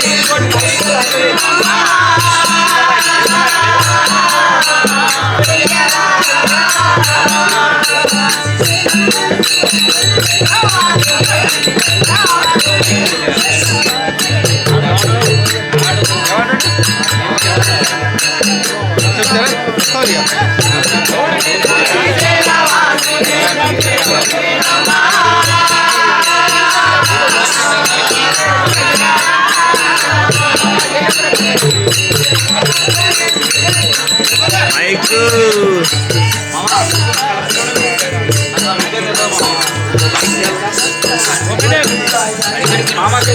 Yeah. আমাকে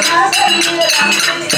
I'm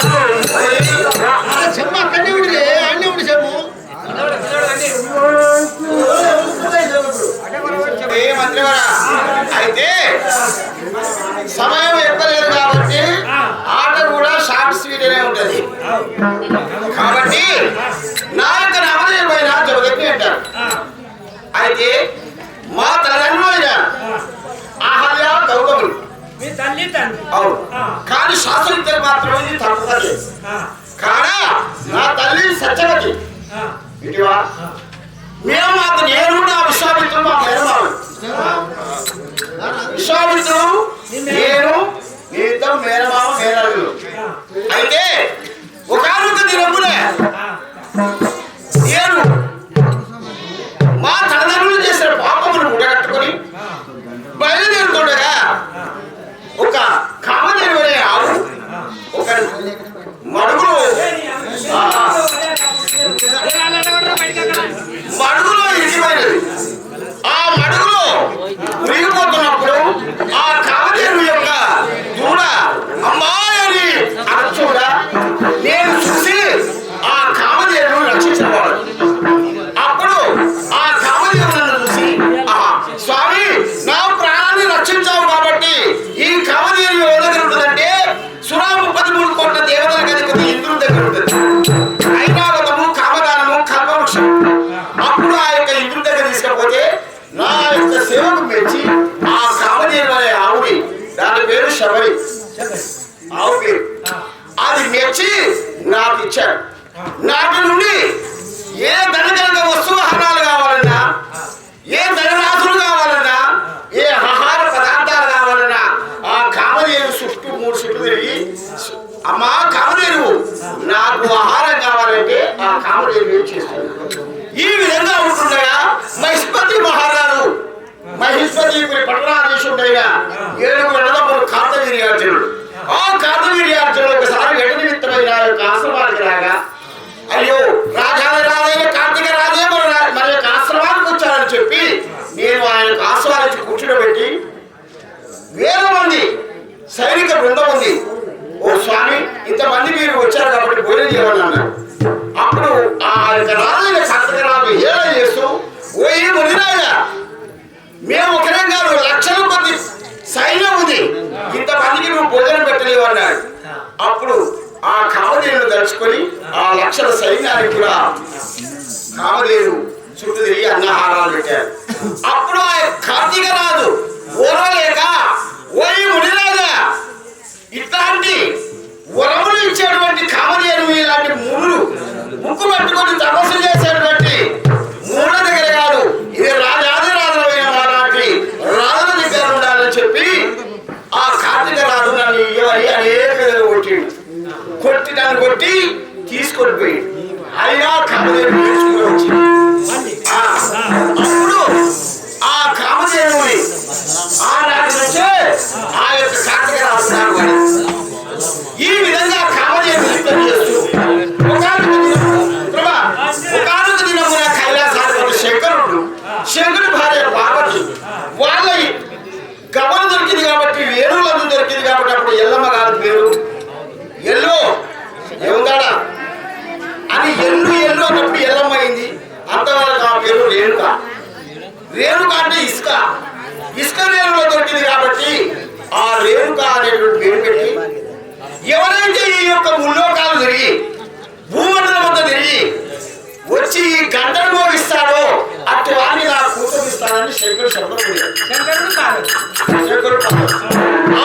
కాబట్టి నా యొక్క నామదేవుడైన జగదగ్ని అంటారు. అయితే మా తల్లిదండ్రులైన ఆహల్య గౌరవులు. అవును. కానీ శాస్త్రవిద్యలు మాత్రమే తప్పదు. కానీ నా తల్లి సత్యవతి. ఇటువా మేము మాకు నేను కూడా విశ్వామిత్రుడు మా మేము మేనమావ విశ్వామిత్రుడు నేను మీ ఇద్దరు మేనమామ మేనల్లు అయితే నేర్చి నాకు ఇచ్చాడు నాటి నుండి ఏ ధనజనక వస్తువు హరాలు కావాలన్నా ఏ ధనరాశులు కావాలన్నా ఏ ఆహార పదార్థాలు కావాలన్నా ఆ కామదేవి చుట్టూ మూడు చుట్టూ తిరిగి అమ్మా కామదేవు నాకు ఆహారం కావాలంటే ఆ కామదేవి ఏం ఈ విధంగా ఉంటుండగా మహిష్పతి మహారాజు మహిష్పతి పట్టణాధీశుడైన ఏడు కాంతగిరి అర్జునుడు ఆ కాంతగిరి అర్జునుడు అప్పుడు ఆ కామదేవుడు తలుచుకొని ఆ లక్షల సైన్యానికి కూడా కామదేవుడు చుట్టూ తిరిగి అన్నహారాలు పెట్టారు. అప్పుడు ఆ కార్తీక రాదు ఓరలేక ఓయి మునిరాజా ఇట్లాంటి వరములు ఇచ్చేటువంటి కామదేవుడు ఇలాంటి మునులు ముక్కు పట్టుకొని తపస్సు చేసేటువంటి కొట్టి దాన్ని కొట్టి తీసుకొని పోయి అయినా కమలేమి తీసుకుని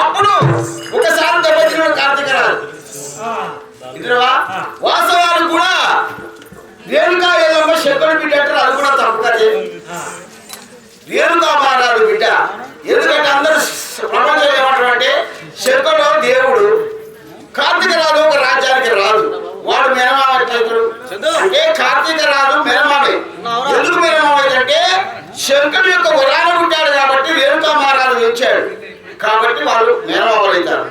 అప్పుడు ఒకసారి దెబ్బతిన్నాడు కార్తీక రాజు. ఇంద్రవా కూడా రేణుకా ఏదమ్మ శంకరుడు బిడ్డ అంటారు అది కూడా తప్పు రేణుకా మాట్లాడు బిడ్డ. ఎందుకంటే అందరూ ప్రపంచం ఏమంటారు అంటే శంకరుడు దేవుడు. కార్తీక రాదు ఒక రాజ్యానికి రాదు వాడు మెనమామ అంటే కార్తీక రాదు మెనమామే. ఎందుకు శంకరు యొక్క వరాలను ఉంటాడు కాబట్టి రేణుకా మహారాజు ఇచ్చాడు కాబట్టి వాళ్ళు నేనవలవుతారు